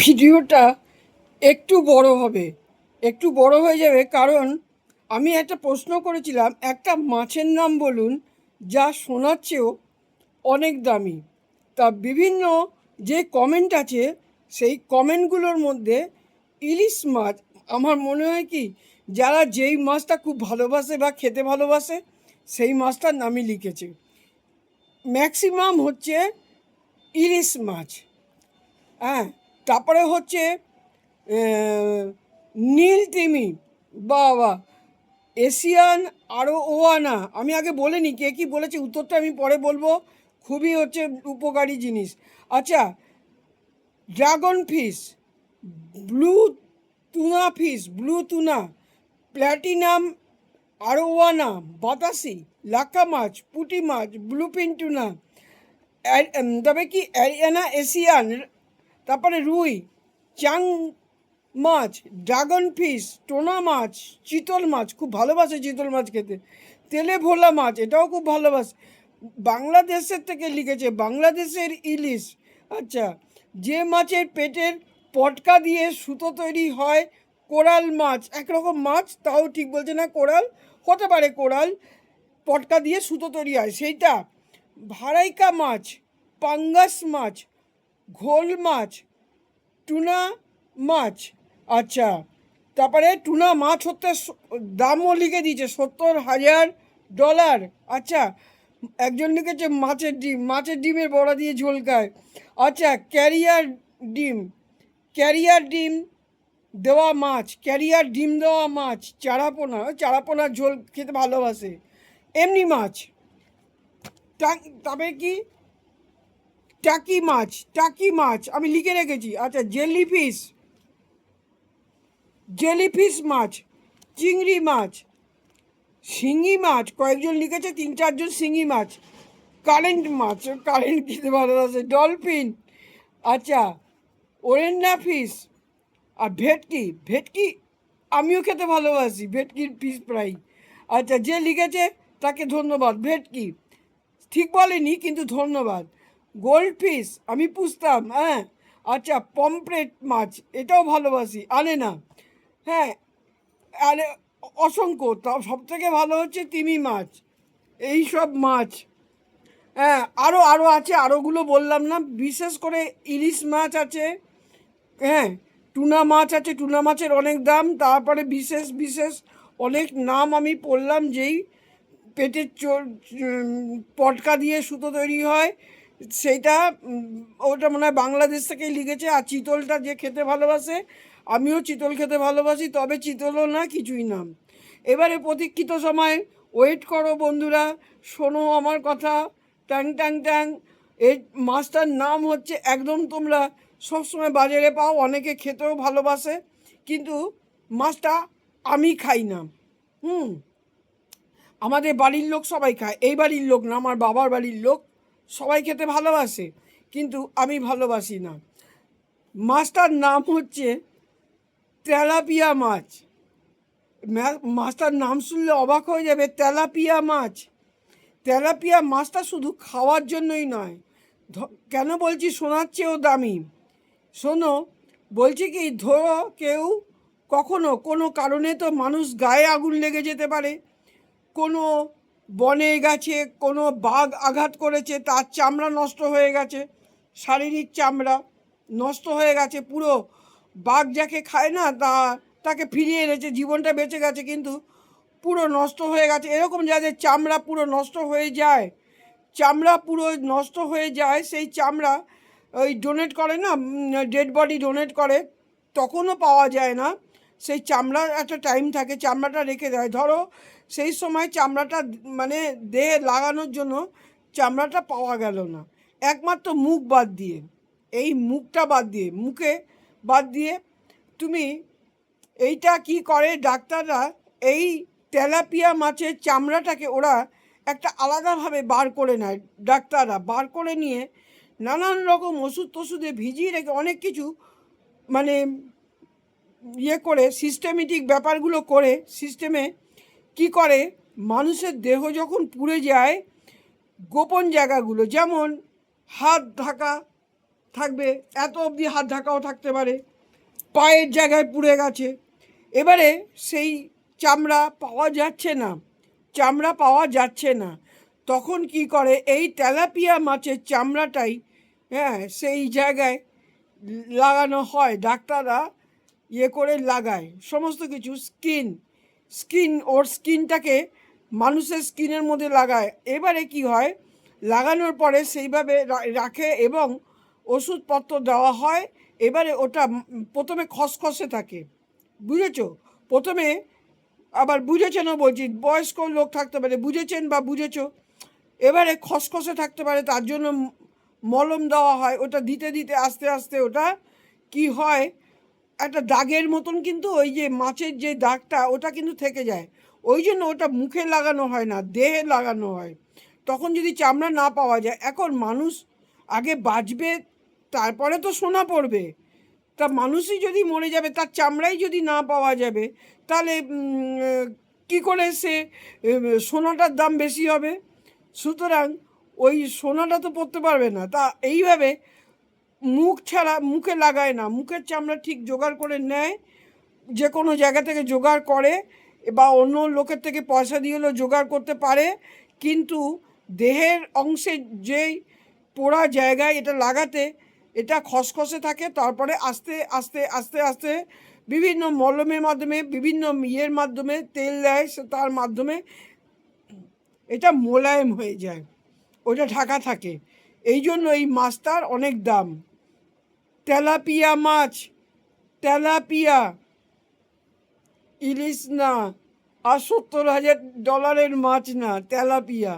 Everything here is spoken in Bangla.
ভিডিওটা একটু বড় হবে। একটু বড় হয়ে যাবে কারণ আমি একটা প্রশ্ন করেছিলাম, একটা মাছের নাম বলুন যা শোনার চেয়েও অনেক দামি। তা বিভিন্ন যে কমেন্ট আছে, সেই কমেন্টগুলোর মধ্যে ইলিশ মাছ, আমার মনে হয় কি, যারা যেই মাছটা খুব ভালোবাসে বা খেতে ভালোবাসে, সেই মাছটার নামই লিখেছে। ম্যাক্সিমাম হচ্ছে ইলিশ মাছ। হ্যাঁ তারপরে হচ্ছে নীল তিমি, বাবা, এশিয়ান আরও ওয়ানা। আমি আগে বলিনি, কে কী বলেছে উত্তরটা আমি পরে বলব। খুবই হচ্ছে উপকারী জিনিস। আচ্ছা dragon fish, blue tuna fish, blue tuna, platinum arowana বাতাসি লাক্কা মাছ, পুঁটি মাছ, ব্লুপিন টুনা, অ্যার- তবে কি অ্যারিয়ানা এশিয়ান তারপরে রুই, চাং মাছ, ড্রাগন ফিশ, টোনা মাছ, চিতল মাছ, খুব ভালোবাসে চিতল মাছ খেতে। তেলে ভোলা মাছ, এটাও খুব ভালোবাসে। বাংলাদেশের থেকে লিখেছে, বাংলাদেশের ইলিশ। আচ্ছা যে মাছের পেটের পটকা দিয়ে সুতো তৈরি হয়, কোরাল মাছ, একরকম মাছ, তাও ঠিক বলছে না কোরাল, হতে পারে কোরাল, পটকা দিয়ে সুতো তৈরি হয়। সেইটা ভারাইকা মাছ, পাঙ্গাস মাছ ঘোল মাছ, টুনা মাছ। আচ্ছা তারপরে টুনা মাছ হতে দামও লিখে দিয়েছে, সত্তর হাজার ডলার। আচ্ছা একজন লিখেছে মাছের ডিম, মাছের ডিমের বড়া দিয়ে ঝোল খায়। আচ্ছা ক্যারিয়ার ডিম ক্যারিয়ার ডিম দেওয়া মাছ, ক্যারিয়ার ডিম দেওয়া মাছ, চারাপোনা, ওই চারাপোনার ঝোল খেতে ভালোবাসে। এমনি মাছ। তবে কি? টাকি মাছ টাকি মাছ, আমি লিখে রেখেছি। আচ্ছা জেলি ফিশ জেলিফিশ মাছ, চিংড়ি মাছ, শিঙি মাছ, কয়েকজন লিখেছে, তিন চারজন শিঙি মাছ, কারেন্ট মাছ, কারেন্ট খেতে ভালোবাসে, ডলফিন আচ্ছা ওরেন্না ফিশ, আর ভেটকি ভেটকি আমিও খেতে ভালোবাসি, ভেটকির পিস ফ্রাই। আচ্ছা যে লিখেছে, তাকে ধন্যবাদ, ভেটকি। ঠিক বলেনি, কিন্তু ধন্যবাদ। গোল্ড ফিশ আমি পুষতাম হ্যাঁ? আচ্ছা পমপ্লেট মাছ, এটাও ভালোবাসি, আনে না। হ্যাঁ আরে, অসংখ্য সব থেকে ভালো হচ্ছে তিমি মাছ, এই সব মাছ। হ্যাঁ আরও আরও আছে, আরোগুলো বললাম না, বিশেষ করে ইলিশ মাছ আছে হ্যাঁ টুনা মাছ আছে, টুনা মাছের অনেক দাম, তারপরে বিশেষ বিশেষ অনেক নাম আমি পড়লাম, যেই পেটের পটকা দিয়ে সুতো তৈরি হয় সেইটা ওটা মনে হয় বাংলাদেশ থেকেই লিখেছে, আর চিতলটা যে খেতে ভালোবাসে, আমিও চিতল খেতে ভালোবাসি, তবে চিতলও না, কিছুই না। এবারে প্রতীক্ষিত সময় ওয়েট করো বন্ধুরা, শোনো আমার কথা, ট্যাং ট্যাং ট্যাং। এই মাছটার নাম হচ্ছে একদম তোমরা সবসময় বাজারে পাও, অনেকে খেতেও ভালোবাসে, কিন্তু মাছটা আমি খাই না। হুম, আমাদের বাড়ির লোক সবাই খায়, এই বাড়ির লোক না, আমার বাবার বাড়ির লোক। সবাই খেতে ভালোবাসে, কিন্তু আমি ভালোবাসি না। মাছটার নাম হচ্ছে তেলাপিয়া মাছ। মাছটার নাম শুনলে অবাক হয়ে যাবে, তেলাপিয়া মাছ। তেলাপিয়া মাছটা শুধু খাওয়ার জন্যই নয়। কেন বলছি শোনার চেয়েও দামি? শোনো, বলছি কি, ধরো কেউ কখনো কোনো কারণে তো মানুষ গায়ে আগুন লেগে যেতে পারে। কোনো বনে গেছে, কোনো বাঘ আঘাত করেছে, তার চামড়া নষ্ট হয়ে গেছে, শারীরিক চামড়া নষ্ট হয়ে গেছে, পুরো বাঘ যাকে খায় না, তা, তাকে ফিরিয়ে এনেছে, জীবনটা বেঁচে গেছে, কিন্তু পুরো নষ্ট হয়ে গেছে। এরকম যাদের চামড়া পুরো নষ্ট হয়ে যায়, চামড়া পুরো নষ্ট হয়ে যায়, সেই চামড়া ওই ডোনেট করে না ডেড বডি ডোনেট করে, তখনও পাওয়া যায় না। সেই চামড়ার একটা টাইম থাকে, চামড়াটা রেখে দেয়। ধরো, সেই সময় চামড়াটা মানে দেহে লাগানোর জন্য চামড়াটা পাওয়া গেল না। একমাত্র মুখ বাদ দিয়ে, এই মুখটা বাদ দিয়ে, মুখে বাদ দিয়ে তুমি এইটা কি করে ডাক্তাররা, এই তেলাপিয়া মাছের চামড়াটাকে ওরা একটা আলাদাভাবে বার করে নেয় ডাক্তাররা। বার করে নিয়ে নানান রকম ওষুধ টষুধে ভিজিয়ে রেখে অনেক কিছু মানে ইয়ে করে সিস্টেমেটিক ব্যাপারগুলো করে সিস্টেমে কি করে? মানুষের দেহ যখন পুড়ে যায়, গোপন জায়গাগুলো, যেমন হাত ঢাকা থাকবে, এত অবধি হাত ঢাকাও থাকতে পারে, পায়ের জায়গায় পুড়ে গেছে। এবারে সেই চামড়া পাওয়া যাচ্ছে না, চামড়া পাওয়া যাচ্ছে না। তখন কি করে? এই তেলাপিয়া মাছের চামড়াটাই হ্যাঁ সেই জায়গায় লাগানো হয়। ডাক্তাররা ইয়ে করে লাগায়। সমস্ত কিছু, স্কিন স্কিন, ওর স্কিনটাকে মানুষের স্কিনের মধ্যে লাগায়। এবারে কি হয়? লাগানোর পরে সেইভাবে রাখে এবং ওষুধপত্র দেওয়া হয়। এবারে ওটা প্রথমে খসখসে থাকে। বুঝেছ? প্রথমে আবার বুঝেছেনও বলছি, বয়স্ক লোক থাকতে পারে, বুঝেছেন বা বুঝেছ? এবারে খসখসে থাকতে পারে, তার জন্য মলম দেওয়া হয়। ওটা দিতে দিতে আস্তে আস্তে ওটা কি হয়? একটা দাগের মতন কিন্তু ওই যে মাছের যে দাগটা, ওটা কিন্তু থেকে যায়। ওই জন্য ওটা মুখে লাগানো হয় না, দেহে লাগানো হয়। তখন যদি চামড়া না পাওয়া যায়, এখন মানুষ আগে বাঁচবে, তারপরে তো সোনা পড়বে। তা মানুষই যদি মরে যাবে, তার চামড়াই যদি না পাওয়া যাবে, তাহলে কি করে সে সোনাটার দাম বেশি হবে? সুতরাং ওই সোনাটা তো পড়তে পারবে না। তা এইভাবে মুখ ছাড়া, মুখে লাগায় না। মুখের চামড়া ঠিক জোগাড় করে নেয়, যে কোনো জায়গা থেকে জোগাড় করে বা অন্য লোকের থেকে পয়সা দিয়ে হলেও জোগাড় করতে পারে। কিন্তু দেহের অংশে যেই পোড়া জায়গায় এটা লাগাতে, এটা খসখসে থাকে, তারপরে আস্তে আস্তে আস্তে আস্তে বিভিন্ন মলমের মাধ্যমে, বিভিন্ন ইয়ের মাধ্যমে তেল দেয় তার মাধ্যমে এটা মোলায়েম হয়ে যায়। ওটা ঢাকা থাকে। এই জন্য এই মাছটার অনেক দাম। তেলাপিয়া মাছ তেলাপিয়া ইলিশ না আর সত্তর হাজার ডলারের মাছ না তেলাপিয়া।